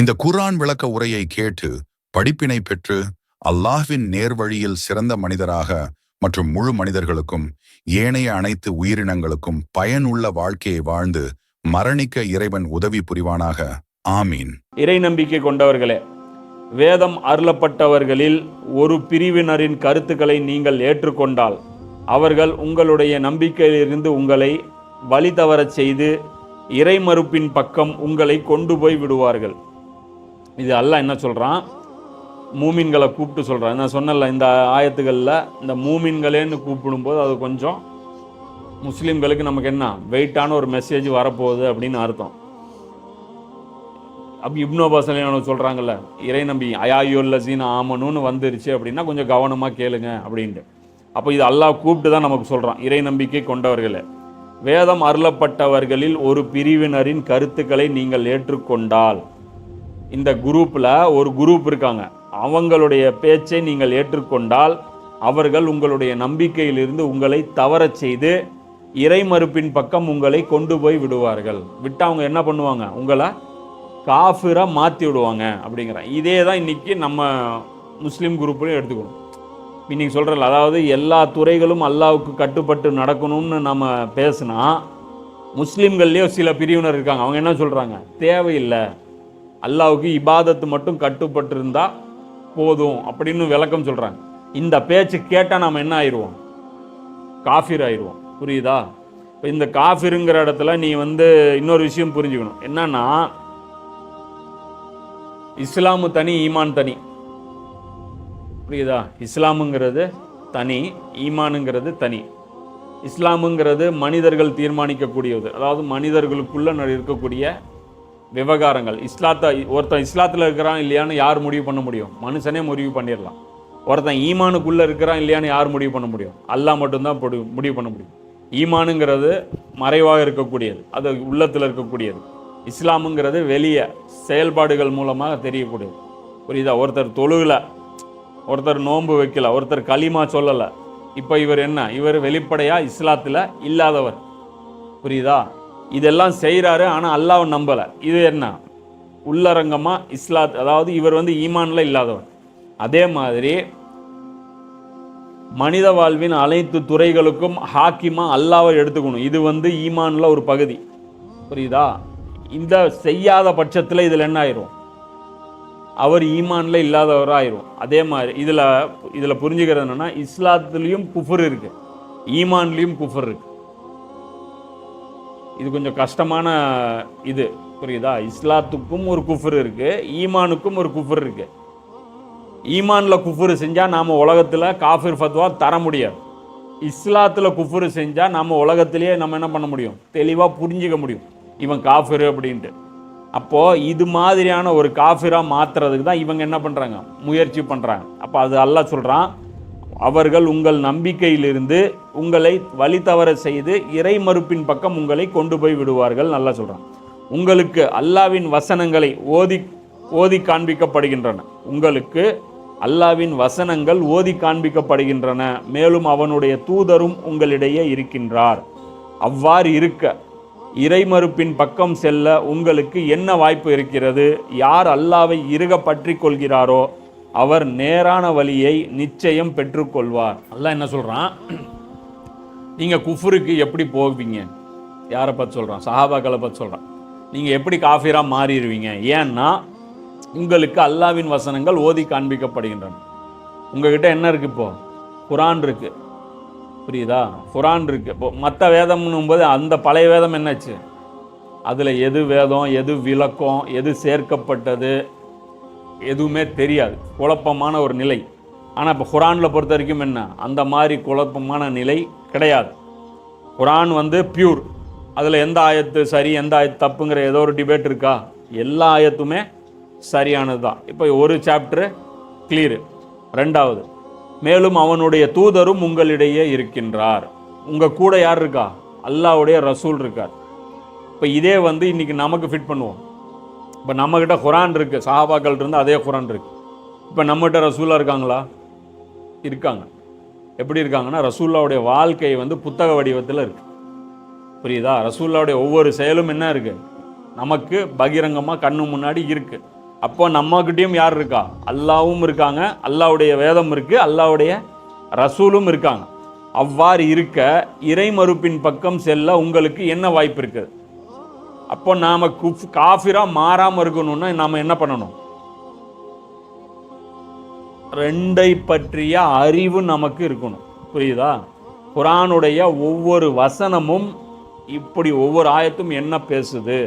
இந்த குர்ஆன் விளக்க உரையை கேட்டு படிப்பினை பெற்று அல்லாஹ்வின் நேர்வழியில் சிறந்த மனிதராக மற்றும் முழு மனிதர்களுக்கும் ஏனைய அனைத்து உயிரினங்களுக்கும் பயனுள்ள வாழ்க்கையை வாழ்ந்து மரணிக்க இறைவன் உதவி புரிவானாக. ஆமீன். இறை நம்பிக்கை கொண்டவர்களே வேதம் அருளப்பட்டவர்களில் ஒரு பிரிவினரின் கருத்துக்களை நீங்கள் ஏற்றுக்கொண்டால் அவர்கள் உங்களுடைய நம்பிக்கையிலிருந்து உங்களை வழி தவறச் செய்து இறைமறுப்பின் பக்கம் உங்களை கொண்டு போய் விடுவார்கள். இது அல்லாஹ் என்ன சொல்கிறான் மூமின்களை கூப்பிட்டு சொல்கிறான் நான் சொன்னல இந்த ஆயத்துகளில் இந்த மூமின்களேன்னு கூப்பிடும்போது அது கொஞ்சம் முஸ்லீம்களுக்கு நமக்கு என்ன? வெயிட்டான ஒரு மெசேஜ் வரப்போகுது அப்படின்னு அர்த்தம். அப்போ இப்னோ பாசலியான சொல்கிறாங்கல்ல இறை நம்பி அயாயுல்லசீன் ஆமனுன்னு வந்துருச்சு அப்படின்னா கொஞ்சம் கவனமாக கேளுங்க அப்படின்ட்டு. அப்போ இது அல்லாஹ் கூப்பிட்டு தான் நமக்கு சொல்கிறான் இறை நம்பிக்கை கொண்டவர்களே. வேதம் அருளப்பட்டவர்களில் ஒரு பிரிவினரின் கருத்துக்களை நீங்கள் ஏற்றுக்கொண்டால் இந்த குரூப்பில் ஒரு குரூப் இருக்காங்க. அவங்களுடைய பேச்சை நீங்கள் ஏற்றுக்கொண்டால் அவர்கள் உங்களுடைய நம்பிக்கையிலிருந்து உங்களை தவறச் செய்து இறைமறுப்பின் பக்கம் உங்களை கொண்டு போய் விடுவார்கள். விட்டு அவங்க என்ன பண்ணுவாங்க? உங்களை காஃபிராக மாற்றி விடுவாங்க அப்படிங்கிறான் இதே தான் இன்றைக்கி நம்ம முஸ்லீம் குரூப்லையும் எடுத்துக்கணும். இன்றைக்கி சொல்கிறல அதாவது எல்லா துறைகளும் அல்லாவுக்கு கட்டுப்பட்டு நடக்கணும்னு நம்ம பேசுனா முஸ்லீம்கள்லேயும் சில பிரிவினர் இருக்காங்க. அவங்க என்ன சொல்கிறாங்க தேவையில்லை. அல்லாவுக்கு இபாதத்து மட்டும் கட்டுப்பட்டிருந்தா போதும் அப்படின்னு விளக்கம் சொல்கிறாங்க இந்த பேச்சு கேட்டால் நாம் என்ன ஆயிடுவோம் காஃபிர் ஆயிடுவோம் புரியுதா? இப்போ இந்த காஃபிருங்கிற இடத்துல நீ வந்து இன்னொரு விஷயம் புரிஞ்சுக்கணும். என்னன்னா இஸ்லாமு தனி ஈமான் தனி. புரியுதா? இஸ்லாமுங்கிறது தனி ஈமானுங்கிறது தனி. இஸ்லாமுங்கிறது மனிதர்கள் தீர்மானிக்கக்கூடியது. அதாவது மனிதர்களுக்குள்ள இருக்கக்கூடிய விவகாரங்கள். இஸ்லாத்தை ஒருத்தன் இஸ்லாத்தில் இருக்கிறான் இல்லையான்னு யார் முடிவு பண்ண முடியும்? மனுஷனே முடிவு பண்ணிடலாம். ஒருத்தன் ஈமானுக்குள்ளே இருக்கிறான் இல்லையான்னு யார் முடிவு பண்ண முடியும்? அல்லாஹ் மட்டும்தான் முடிவு பண்ண முடியும். ஈமானுங்கிறது மறைவாக இருக்கக்கூடியது. அது உள்ளத்தில் இருக்கக்கூடியது. இஸ்லாமுங்கிறது வெளியே செயல்பாடுகள் மூலமாக தெரியக்கூடியது. புரியுதா? ஒருத்தர் தொழுகலை ஒருத்தர் நோன்பு வைக்கல ஒருத்தர் களிமா சொல்லலை. இப்போ இவர் என்ன? இவர் வெளிப்படையாக இஸ்லாத்தில் இல்லாதவர். புரியுதா? இதெல்லாம் செய்கிறாரு ஆனால் அல்லாஹ் நம்பலை. இது என்ன? உள்ளரங்கமாக இஸ்லாத் அதாவது இவர் வந்து ஈமான்ல இல்லாதவர். அதே மாதிரி மனித வாழ்வின் அனைத்து துறைகளுக்கும் ஹாக்கிமா அல்லாவை எடுத்துக்கணும். இது வந்து ஈமான்ல ஒரு பகுதி. புரியுதா? இந்த செய்யாத பட்சத்தில் இதில் என்ன ஆயிரும்? அவர் ஈமான்ல இல்லாதவராக ஆயிரும் அதே மாதிரி இதில் இதில் புரிஞ்சுக்கிறது என்னென்னா இஸ்லாத்துலேயும் குஃபர் இருக்கு. ஈமான்லேயும் குஃபர் இருக்கு. இது கொஞ்சம் கஷ்டமான இது. புரியுதா? இஸ்லாத்துக்கும் ஒரு குஃபர் இருக்குது ஈமானுக்கும் ஒரு குஃபர் இருக்குது ஈமானில் குஃபுரு செஞ்சால் நாம் உலகத்தில் காஃபிர் ஃபத்வா தர முடியாது. இஸ்லாத்தில் குஃபுரு செஞ்சால் நம்ம உலகத்திலேயே நம்ம என்ன பண்ண முடியும்? தெளிவாக புரிஞ்சுக்க முடியும். இவன் காஃபிர் அப்படின்ட்டு. அப்போது இது மாதிரியான ஒரு காஃபிராக மாற்றுறதுக்கு தான் இவங்க என்ன பண்ணுறாங்க முயற்சி பண்ணுறாங்க அப்போ அது அல்ல சொல்கிறான் அவர்கள் உங்கள் நம்பிக்கையிலிருந்து உங்களை வழி தவற செய்து இறை மறுப்பின் பக்கம் உங்களை கொண்டு போய் விடுவார்கள் நல்லா சொல்கிறான் உங்களுக்கு அல்லாவின் வசனங்களை ஓதி ஓதி காண்பிக்கப்படுகின்றன. உங்களுக்கு அல்லாவின் வசனங்கள் ஓதி காண்பிக்கப்படுகின்றன. மேலும் அவனுடைய தூதரும் உங்களிடையே இருக்கின்றார். அவ்வாறு இருக்க இறைமறுப்பின் பக்கம் செல்ல உங்களுக்கு என்ன வாய்ப்பு இருக்கிறது? யார் அல்லாவை இறுக பற்றி கொள்கிறாரோ அவர் நேரான வழியை நிச்சயம் பெற்றுக்கொள்வார். அல்லாஹ் என்ன சொல்கிறான் நீங்கள் குஃபுருக்கு எப்படி போவீங்க? யாரை பற்றி சொல்கிறான் சஹாபாக்களை பற்றி சொல்கிறான் நீங்கள் எப்படி காஃபிராக மாறிடுவீங்க? ஏன்னா உங்களுக்கு அல்லாவின் வசனங்கள் ஓதி காண்பிக்கப்படுகின்றன. உங்ககிட்ட என்ன இருக்குது இப்போது குரான் இருக்குது புரியுதா? குரான் இருக்குது இப்போ மற்ற வேதம்னும் போது அந்த பழைய வேதம் என்னாச்சு? அதில் எது வேதம் எது விளக்கம் எது சேர்க்கப்பட்டது எதுவுமே தெரியாது. குழப்பமான ஒரு நிலை. ஆனால் இப்போ குரானில் பொறுத்த வரைக்கும் என்ன? அந்த மாதிரி குழப்பமான நிலை கிடையாது. குரான் வந்து பியூர் அதில் எந்த ஆயத்து சரி எந்த ஆயத்து தப்புங்கிற ஏதோ ஒரு டிபேட் இருக்கா? எல்லா ஆயத்துமே சரியானது தான் இப்போ ஒரு சாப்டரு கிளியரு ரெண்டாவது மேலும் அவனுடைய தூதரும் உங்களிடையே இருக்கின்றார். உங்கள் கூட யார் இருக்கா? அல்லாவுடைய ரசூல் இருக்கார். இப்போ இதே வந்து இன்றைக்கி நமக்கு ஃபிட் பண்ணுவோம். இப்போ நம்மக்கிட்ட குரான் இருக்குது சஹாபாக்கள் இருந்து அதே குரான் இருக்குது இப்போ நம்மகிட்ட ரசூலா இருக்காங்களா? இருக்காங்க. எப்படி இருக்காங்கன்னா ரசூல்லாவுடைய வாழ்க்கை வந்து புத்தக வடிவத்தில் இருக்கு. புரியுதா? ரசூல்லாவுடைய ஒவ்வொரு செயலும் என்ன இருக்கு? நமக்கு பகிரங்கமாக கண்ணு முன்னாடி இருக்கு. அப்போ நம்மக்கிட்டேயும் யார் இருக்கா? அல்லாவும் இருக்காங்க அல்லாவுடைய வேதம் இருக்கு அல்லாவுடைய ரசூலும் இருக்காங்க. அவ்வாறு இருக்க இறைமறுப்பின் பக்கம் செல்ல உங்களுக்கு என்ன வாய்ப்பு இருக்குது? அப்போ நாம குஃப் காஃபிரா மாறாம இருக்கணும்னா நாம என்ன பண்ணணும்? ரெண்டை பற்றிய அறிவு நமக்கு இருக்கணும். புரியுதா? குரானுடைய ஒவ்வொரு வசனமும் இப்படி ஒவ்வொரு ஆயத்தும் என்ன பேசுது?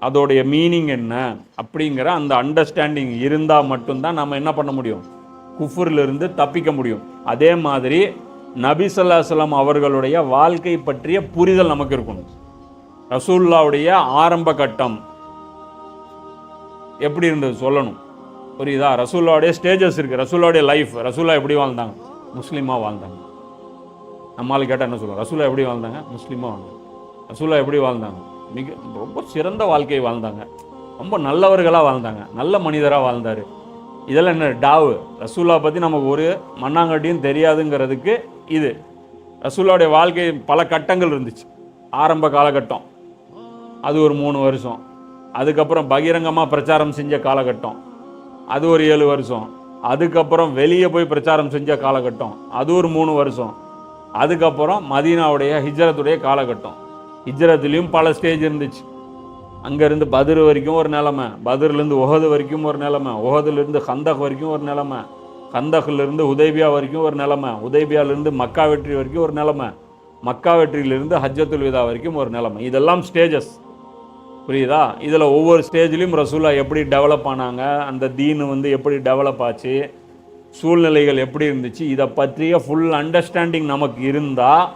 அதோடைய மீனிங் என்ன? அப்படிங்கிற அந்த அண்டர்ஸ்டாண்டிங் இருந்தால் மட்டும்தான் நம்ம என்ன பண்ண முடியும்? குஃபுரிலிருந்து தப்பிக்க முடியும். அதே மாதிரி நபி ஸல்லல்லாஹு அவர்களுடைய வாழ்க்கை பற்றிய புரிதல் நமக்கு இருக்கணும். ரசூல்லாவுடைய ஆரம்ப கட்டம். எப்படி இருந்தது சொல்லணும்? புரியுதா? ரசூல்லாவுடைய ஸ்டேஜஸ் இருக்குது ரசூல்லாவுடைய லைஃப் ரசூல்லா எப்படி வாழ்ந்தாங்க? முஸ்லீமாக வாழ்ந்தாங்க. நம்மளால் கேட்டால் என்ன சொல்லுவோம் ரசூலா எப்படி வாழ்ந்தாங்க? முஸ்லீமாக வாழ்ந்தாங்க. ரசூலா எப்படி வாழ்ந்தாங்க? மிக ரொம்ப சிறந்த வாழ்க்கையை வாழ்ந்தாங்க. ரொம்ப நல்லவர்களாக வாழ்ந்தாங்க. நல்ல மனிதராக வாழ்ந்தார். இதெல்லாம் என்ன? டாவு. ரசூல்லா பற்றி நமக்கு ஒரு மண்ணாங்கட்டியும் தெரியாதுங்கிறதுக்கு இது. ரசூல்லாவுடைய வாழ்க்கை பல கட்டங்கள் இருந்துச்சு. ஆரம்ப காலகட்டம். அது ஒரு மூணு வருஷம். அதுக்கப்புறம் பகிரங்கமாக பிரச்சாரம் செஞ்ச காலகட்டம். அது ஒரு ஏழு வருஷம். அதுக்கப்புறம் வெளியே போய் பிரச்சாரம் செஞ்ச காலகட்டம். அது ஒரு மூணு வருஷம். அதுக்கப்புறம் மதீனாவுடைய ஹிஜ்ரத்துடைய காலகட்டம். ஹிஜ்ரத்துலேயும் பல ஸ்டேஜ் இருந்துச்சு. அங்கேருந்து பதிர் வரைக்கும் ஒரு நிலமை. பதிர்லேருந்து உஹது வரைக்கும் ஒரு நிலமை. ஒஹதுலேருந்து ஹந்தக் வரைக்கும் ஒரு நிலமை. ஹந்தக்லேருந்து உதைபியா வரைக்கும் ஒரு நிலமை. உதைபியாலேருந்து மக்கா வெற்றி வரைக்கும் ஒரு நிலமை. மக்கா வெற்றியிலிருந்து ஹஜ்ஜத்துல் விதா வரைக்கும் ஒரு நிலமை. இதெல்லாம் ஸ்டேஜஸ் புரியுதா? இதில் ஒவ்வொரு ஸ்டேஜ்லேயும் ரசூலா எப்படி டெவலப் ஆனாங்க அந்த தீனு வந்து எப்படி டெவலப் ஆச்சு சூழ்நிலைகள் எப்படி இருந்துச்சு இதை பற்றிய ஃபுல் அண்டர்ஸ்டாண்டிங் நமக்கு இருந்தால்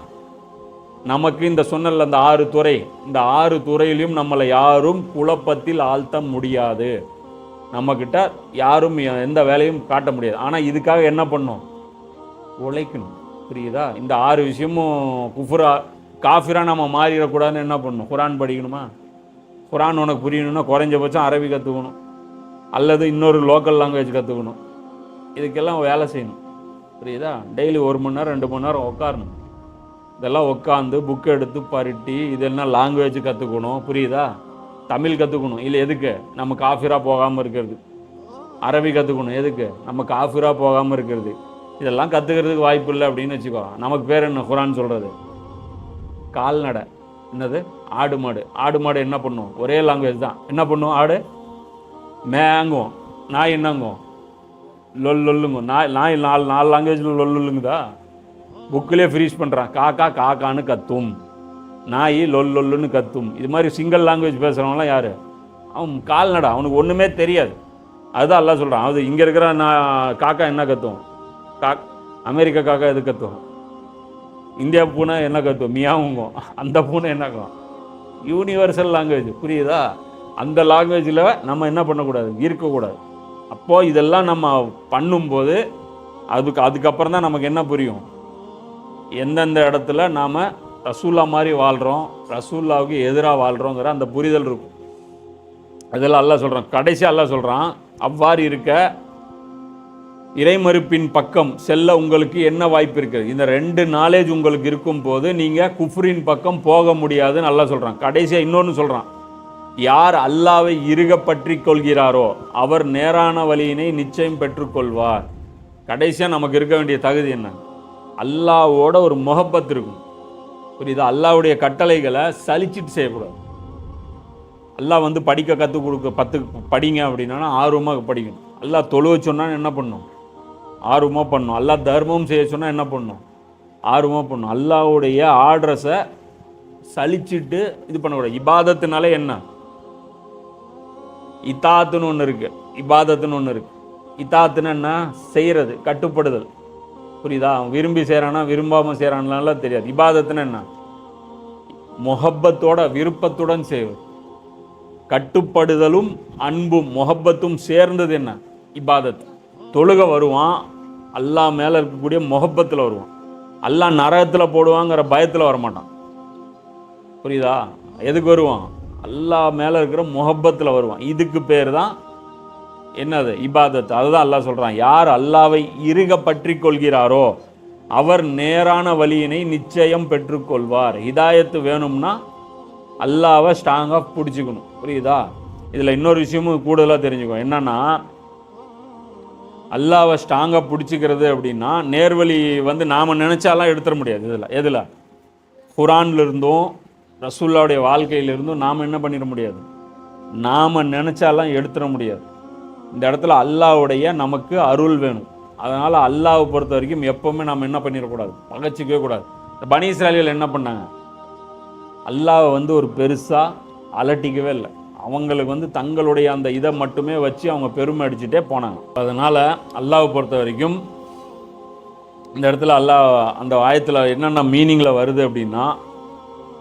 நமக்கு இந்த சொன்னல அந்த ஆறு துறை இந்த ஆறு துறையிலையும் நம்மளை யாரும் குழப்பத்தில் ஆழ்த்த முடியாது. நம்மக்கிட்ட யாரும் எந்த வேலையும் காட்ட முடியாது. ஆனால் இதுக்காக என்ன பண்ணும்? உழைக்கணும். புரியுதா? இந்த ஆறு விஷயமும் குஃபுரா காஃபிரா நம்ம மாறிடக்கூடாதுன்னு என்ன பண்ணணும் குரான் படிக்கணுமா? குரான் உனக்கு புரியணும்னா குறைஞ்சபட்சம் அரபி கற்றுக்கணும் அல்லது இன்னொரு லோக்கல் லாங்குவேஜ் கற்றுக்கணும் இதுக்கெல்லாம் வேலை செய்யணும். புரியுதா? டெய்லி ஒரு மணி நேரம் ரெண்டு மணி நேரம் உட்காரணும் இதெல்லாம் உட்காந்து புக் எடுத்து பருட்டி இதெல்லாம் லாங்குவேஜ் கற்றுக்கணும் புரியுதா? தமிழ் கற்றுக்கணும் இல்லை எதுக்கு? நம்ம காஃபிராக போகாமல் இருக்கிறது. அரபி கற்றுக்கணும் எதுக்கு? நம்ம காஃபிராக போகாமல் இருக்கிறது. இதெல்லாம் கற்றுக்கிறதுக்கு வாய்ப்பு இல்லை அப்படின்னு வச்சுக்கோ. நமக்கு பேர் என்ன? குரான் சொல்கிறது கால்நடை. என்னது? ஆடு மாடு. ஆடு மாடு என்ன பண்ணும்? ஒரே லாங்குவேஜ் தான். என்ன பண்ணும் ஆடு? மேங்கும் நாய் என்னங்கும் லொல் லொல்லுங்க நாய் நாய் நாலு நாலு லாங்குவேஜில் லொல்லுங்குதா? புக்கிலே ஃப்ரீஸ் பண்ணுறான் காக்கா காக்கான்னு கத்தும். நாய் லொல் லொல்லுன்னு கத்தும். இது மாதிரி சிங்கிள் லாங்குவேஜ் பேசுகிறவங்களாம் யார்? அவன் கால்நடை. அவனுக்கு ஒன்றுமே தெரியாது. அதுதான் எல்லாம் சொல்கிறான் அது இங்கே இருக்கிற நான் காக்கா என்ன கத்தும்? கா அமெரிக்கா காக்கா எது கத்தும்? இந்தியா பூனை என்ன கத்தும் மியாவுங்கும் அந்த பூனை என்னக்கும் யூனிவர்சல் லாங்குவேஜ் புரியுதா? அந்த லாங்குவேஜில் நம்ம என்ன பண்ணக்கூடாது? இருக்கக்கூடாது. அப்போது இதெல்லாம் நம்ம பண்ணும்போது அதுக்கு அதுக்கப்புறம் தான் நமக்கு என்ன புரியும்? எந்தெந்த இடத்துல நாம் ரசூல்லா மாதிரி வாழ்கிறோம் ரசூல்லாவுக்கு எதிராக வாழ்கிறோங்கிற அந்த புரிதல் இருக்கும். அதெல்லாம் அல்லா சொல்கிறான் கடைசி அல்லா சொல்கிறான் அவ்வாறு இருக்க இறைமறுப்பின் பக்கம் செல்ல உங்களுக்கு என்ன வாய்ப்பு இருக்குது? இந்த ரெண்டு நாலேஜ் உங்களுக்கு இருக்கும் போது நீங்கள் குஃப்ரின் பக்கம் போக முடியாதுன்னு நல்லா சொல்கிறான் கடைசியாக இன்னொன்று சொல்கிறான் யார் அல்லாவை இறுக பற்றி கொள்கிறாரோ அவர் நேரான வழியினை நிச்சயம் பெற்றுக்கொள்வார். கடைசியாக நமக்கு இருக்க வேண்டிய தகுதி என்ன? அல்லாவோட ஒரு முகப்பத் இருக்கும். புரியுதா? அல்லாவுடைய கட்டளைகளை சலிச்சிட்டு செய்யக்கூடாது. அல்லாஹ் வந்து படிக்க கற்றுக் கொடுக்க பத்து படிங்க அப்படின்னா ஆர்வமாக படிக்கணும். அல்லாஹ் தொழுவ சொன்னால் என்ன பண்ணும்? ஆர்வமாக பண்ணும். எல்லா தர்மம் செய்ய சொன்னால் என்ன பண்ணும்? ஆர்வமாக பண்ணும். அல்லாவுடைய ஆர்டர்ஸை சலிச்சிட்டு இது பண்ணக்கூடாது இபாதத்துனாலே என்ன? இத்தாத்துன்னு ஒன்று இருக்குது இபாதத்துன்னு ஒன்று இருக்குது இத்தாத்துன்னு என்ன? செய்கிறது கட்டுப்படுதல். புரியுதா? அவன் விரும்பி செய்கிறானா விரும்பாமல் செய்கிறான்லாம் தெரியாது. இபாதத்துன்னு என்ன? முகப்பத்தோட விருப்பத்துடன் செய்வது. கட்டுப்படுதலும் அன்பும் முகப்பத்தும் சேர்ந்தது என்ன? இபாதத். தொழுக வருவான் அல்லாஹ் மேலே இருக்கக்கூடிய முகப்பத்தில் வருவான். அல்லாஹ் நரகத்தில் போடுவாங்கிற பயத்தில் வரமாட்டான். புரியுதா? எதுக்கு வருவான்? அல்லாஹ் மேலே இருக்கிற முகப்பத்தில் வருவான். இதுக்கு பேர் தான் என்னது? இபாதத் அதுதான் அல்லாஹ் சொல்கிறான் யார் அல்லாவை இறுக பற்றி கொள்கிறாரோ அவர் நேரான வழியினை நிச்சயம் பெற்றுக்கொள்வார். ஹிதாயத்து வேணும்னா அல்லாவை ஸ்ட்ராங்காக பிடிச்சிக்கணும். புரியுதா? இதில் இன்னொரு விஷயமும் கூடுதலாக தெரிஞ்சுக்கோ என்னன்னா அல்லாவை ஸ்ட்ராங்காக பிடிச்சிக்கிறது அப்படின்னா நேர்வழி வந்து நாம் நினச்சாலாம் எடுத்துட முடியாது இதில். எதில்? குரான்ல இருந்தும் ரசூல்லாவுடைய வாழ்க்கையிலிருந்தும் நாம் என்ன பண்ணிட முடியாது? நாம் நினச்சாலாம் எடுத்துட முடியாது. இந்த இடத்துல அல்லாஹ்வுடைய நமக்கு அருள் வேணும். அதனால் அல்லாவை பொறுத்த வரைக்கும் எப்போவுமே நாம் என்ன பண்ணிடக்கூடாது? பகச்சிக்கவே கூடாது. இந்த பனி என்ன பண்ணாங்க? அல்லாவை வந்து ஒரு பெருசாக அலட்டிக்கவே இல்லை. அவங்களுக்கு வந்து தங்களுடைய அந்த இதை மட்டுமே வச்சு அவங்க பெருமை அடிச்சுட்டே போனாங்க. அதனால் அல்லாவை பொறுத்த வரைக்கும் இந்த இடத்துல அல்லாஹ் அந்த ஆயத்தில் என்னென்ன மீனிங்கில் வருது அப்படின்னா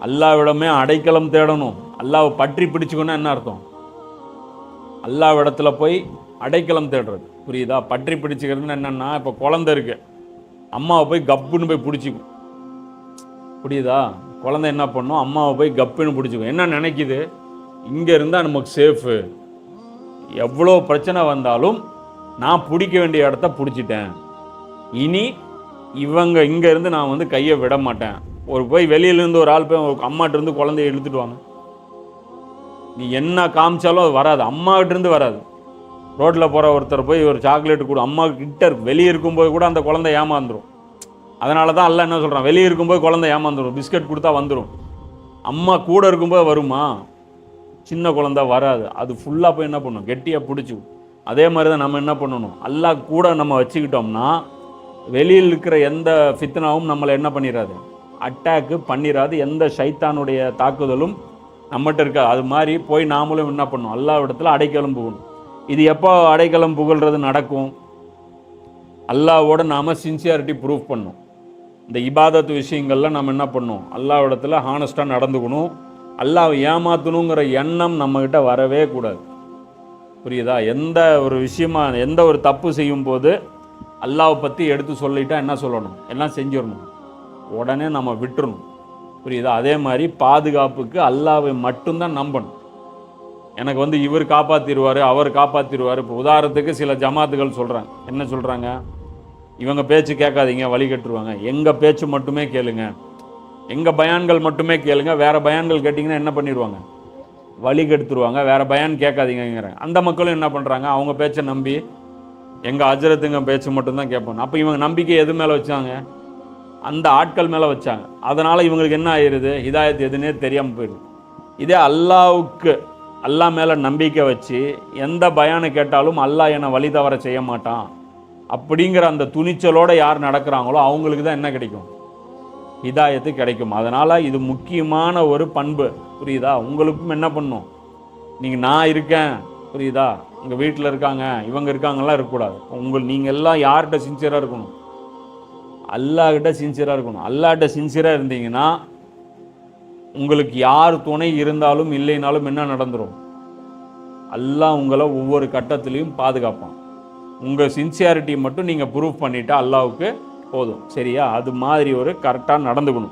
அல்லாவிடமே அடைக்கலம் தேடணும். அல்லாவை பற்றி பிடிச்சிக்கணும்னா என்ன அர்த்தம்? அல்லாவிடத்தில் போய் அடைக்கலம் தேடுறது. புரியுதா? பற்றி பிடிச்சிக்கிறதுன்னு என்னென்னா இப்போ குழந்தை இருக்கு. அம்மாவை போய் கப்புன்னு போய் பிடிச்சிக்கும். புரியுதா? குழந்தை என்ன பண்ணும்? அம்மாவை போய் கப்புன்னு பிடிச்சிக்கும். என்ன நினைக்குது? இங்கே இருந்தால் நமக்கு சேஃபு எவ்வளோ பிரச்சனை வந்தாலும் நான் பிடிக்க வேண்டிய இடத்த பிடிச்சிட்டேன். இனி இவங்க இங்கே இருந்து நான் வந்து கையை விட மாட்டேன். ஒரு போய் வெளியிலேருந்து ஒரு ஆள் போய் ஒரு அம்மாட்டிருந்து குழந்தைய இழுத்துட்டு வாங்க. நீ என்ன காமிச்சாலும் அது வராது. அம்மாகிட்டேருந்து வராது. ரோட்டில் போகிற ஒருத்தர் போய் ஒரு சாக்லேட் கொடு. அம்மா கிட்ட இருக்கு வெளியே இருக்கும்போது கூட அந்த குழந்தை ஏமாந்துடும் அதனால தான் அல்ல என்ன சொல்கிறான் வெளியே இருக்கும்போது குழந்தை ஏமாந்துடும் பிஸ்கட் கொடுத்தா வந்துடும் அம்மா கூட இருக்கும்போது வருமா? சின்ன குழந்த வராது. அது ஃபுல்லாக போய் என்ன பண்ணும்? கெட்டியாக பிடிச்சி. அதே மாதிரி தான் நம்ம என்ன பண்ணணும்? அல்லாஹ் கூட நம்ம வச்சுக்கிட்டோம்னா வெளியில் இருக்கிற எந்த ஃபித்னாவும் நம்மளை என்ன பண்ணிடாது அட்டாக்கு பண்ணிடாது எந்த சைத்தானுடைய தாக்குதலும் நம்மகிட்ட இருக்காது. அது மாதிரி போய் நாமளும் என்ன பண்ணணும் அல்லாஹ் இடத்துல அடைக்கலம் புகணும். இது எப்போ அடைக்கலம் புகழ்றது நடக்கும்? அல்லாவோட நாம் சின்சியாரிட்டி ப்ரூவ் பண்ணணும் இந்த இபாதத் விஷயங்கள்லாம் நம்ம என்ன பண்ணணும் அல்லாஹ் இடத்துல ஹானஸ்ட்டாக நடந்துக்கணும். அல்லாஹ் ஏமாற்றணுங்கிற எண்ணம் நம்மக்கிட்ட வரவே கூடாது. புரியுதா? எந்த ஒரு விஷயமா எந்த ஒரு தப்பு செய்யும் போது அல்லாவை பற்றி எடுத்து சொல்லிட்டா என்ன சொல்லணும்? எல்லாம் செஞ்சிடணும். உடனே நம்ம விட்டுறணும். புரியுதா? அதே மாதிரி பாதுகாப்புக்கு அல்லாவை மட்டும்தான் நம்பணும். எனக்கு வந்து இவர் காப்பாற்றிடுவார் அவர் காப்பாற்றிடுவார் இப்போ உதாரணத்துக்கு சில ஜமாத்துகள் சொல்கிறாங்க என்ன சொல்கிறாங்க இவங்க பேச்சு கேட்காதீங்க வழி கட்டுருவாங்க. எங்கள் பேச்சு மட்டுமே கேளுங்க. எங்கள் பயான்கள் மட்டுமே கேளுங்க. வேறு பயான்கள் கேட்டிங்கன்னா என்ன பண்ணிடுவாங்க? வழி கெடுத்துருவாங்க. வேறு பயான் கேட்காதீங்கிறாங்க அந்த மக்களும் என்ன பண்ணுறாங்க அவங்க பேச்சை நம்பி எங்கள் அஜரத்துங்க பேச்சு மட்டும்தான் கேட்பாங்க அப்போ இவங்க நம்பிக்கை எது மேலே வச்சாங்க? அந்த ஆட்கள் மேலே வச்சாங்க. அதனால் இவங்களுக்கு என்ன ஆயிடுது ஹிதாயத் எதுன்னே தெரியாமல் போயிடுது இதே அல்லாவுக்கு அல்லாஹ் மேலே நம்பிக்கை வச்சு எந்த பயானை கேட்டாலும் அல்லாஹ் என்னை வழி தவற செய்ய மாட்டான். அப்படிங்கிற அந்த துணிச்சலோடு யார் நடக்கிறாங்களோ அவங்களுக்கு தான் என்ன கிடைக்கும்? ஹிதாயத்து கிடைக்கும். அதனால் இது முக்கியமான ஒரு பண்பு. புரியுதா? உங்களுக்கும் என்ன பண்ணும்? நீங்கள் நான் இருக்கேன். புரியுதா? உங்கள் வீட்டில் இருக்காங்க. இவங்க இருக்காங்கலாம் இருக்கக்கூடாது. உங்கள் நீங்கள் எல்லாம் யார்கிட்ட சின்சியராக இருக்கணும்? அல்லாஹ்கிட்ட சின்சியராக இருக்கணும். அல்லாஹ்கிட்ட சின்சியராக இருந்தீங்கன்னா உங்களுக்கு யார் துணை இருந்தாலும் இல்லைனாலும் என்ன நடந்துடும் அல்லாஹ் உங்களை ஒவ்வொரு கட்டத்திலையும் பாதுகாப்பான். உங்கள் சின்சியாரிட்டி மட்டும் நீங்கள் ப்ரூவ் பண்ணிவிட்டால் அல்லாவுக்கு போதும். சரியா? அது மாதிரி ஒரு கரெக்டாக நடந்துக்கணும்.